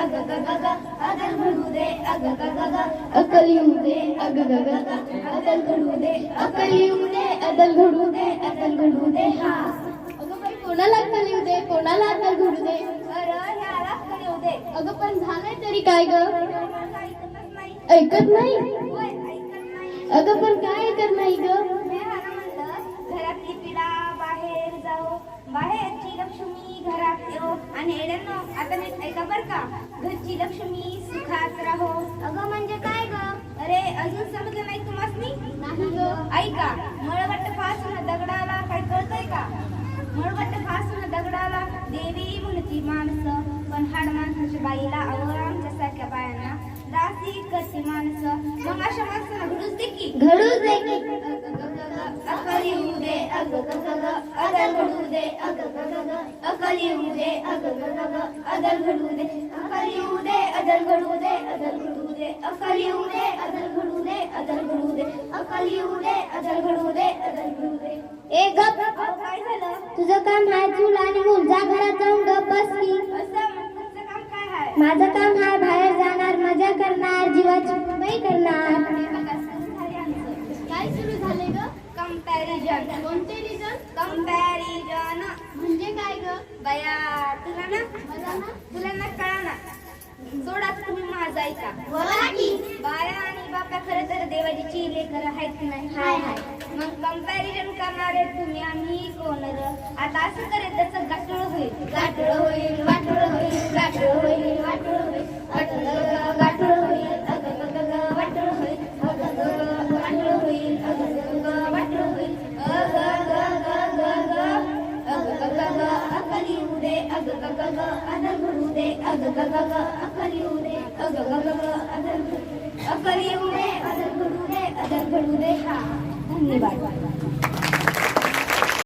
अग ग ग ग अदल घडू दे अग ग ग ग अकल येऊ दे अग ग ग ग अदल घडू दे अकल येऊ दे अदल घडू दे अदल घडू दे हा। अगं बाई कोणाला अक्कल येऊ दे कोणाला अक्कल घडू दे अरे ह्याला अक्कल येऊ दे अगं पण झालंय तरी काय ग? ऐकत नाही? अगं पण काय ऐकत नाही ग? मी घरातली पिढा बाहेर जाओ बाहेरची लक्ष्मी घरात येऊ आणि आता नीट ऐका बर का घरची लक्ष्मी सुखात राहो अगं म्हणजे काय ग अरे अजून समजलं नाही तुम्हाला नाही ग ऐका फासून दगडाला काय कळतंय का मळवट फासून दगडाला देवी म्हणती माणसं पण हाड माणसाच्या बाईला अव आमच्या सारख्या बायांना दासी करते माणसं मग अशा माणसाला घडूच दे की घडूच दे की. अग अदल घडू दे अग अकल येऊ दे अग अदल घडू दे अकल येऊ दे अदल घडू दे अदल घडू दे अकल येऊ दे अदल घडू दे अदल घडू दे अकल येऊ दे अदल घडू दे अदल घडू दे ए गप काय झालं तुझं काम आहे चूल आणि मूल जा घरात जाऊन गप बस की माझं काम आहे बाहेर जाणार मजा करणार जीवाची करणार काय सुरू झाले ग Comparison. कोणते बया तुला ना? तुला ना कळा ना सोडा तुम्ही माझा ऐका. बाया आणि बापा खरं तर देवाची लेकर आहेत की नाही? हाय, हाय. मग कंपॅरिझन करणारे तुम्ही आम्ही कोण? आता असं करेल त्याचं गाठोळ होईल. गाठोळ होईल. अग ग ग ग अदल घडू दे अग ग ग ग अकल येऊ दे अग ग ग ग अदल घडू दे. अकल येऊ दे अदल घडू दे अदल घडू दे हा धन्यवाद